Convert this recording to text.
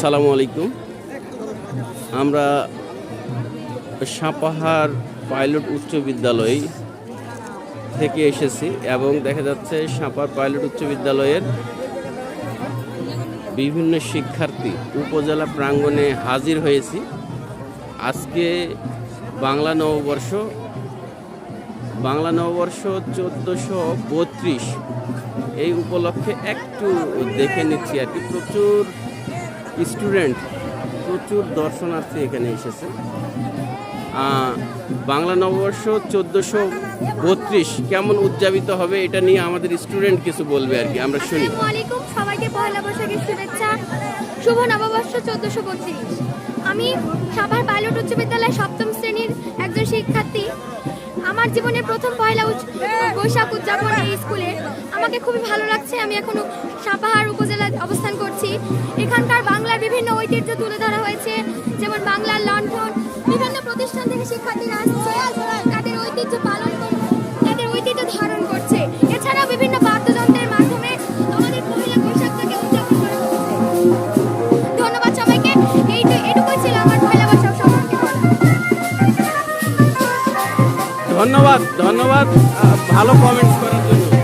সালামু আলাইকুম। আমরা সাপাহার পাইলট উচ্চ বিদ্যালয় থেকে এসেছি এবং দেখা যাচ্ছে সাপার পাইলট উচ্চ বিদ্যালয়ের বিভিন্ন শিক্ষার্থী উপজেলা প্রাঙ্গণে হাজির হয়েছি। আজকে বাংলা নববর্ষ বাংলা নববর্ষ চোদ্দোশো বত্রিশ এই উপলক্ষে একটু দেখে নিচ্ছি আর কি। প্রচুর স্টুডেন্ট, প্রচুর দর্শনার্থী এখানে এসেছে। বাংলা নববর্ষ চোদ্দোশো বত্রিশ কেমন উদযাপিত হবে এটা নিয়ে আমাদের স্টুডেন্ট কিছু বলবে আর কি, আমরা শুনি। সবাইকে পয়লা বৈশাখের শুভেচ্ছা। শুভ নববর্ষ চোদ্দশো বত্রিশ। আমি সাভার পাইলট উচ্চ বিদ্যালয়ের সপ্তম আমার জীবনের প্রথম পয়লা বৈশাখ উদযাপন এই স্কুলে। আমাকে খুবই ভালো লাগছে, আমি এখনও সাপাহার উপজেলায় অবস্থান করছি। এখানকার বাংলার বিভিন্ন ঐতিহ্য তুলে ধরা হয়েছে, যেমন বাংলার লণ্ঠন, বিভিন্ন প্রতিষ্ঠান থেকে শিক্ষার্থীরা ধন্যবাদ ধন্যবাদ। ভালো কমেন্টস করার জন্য।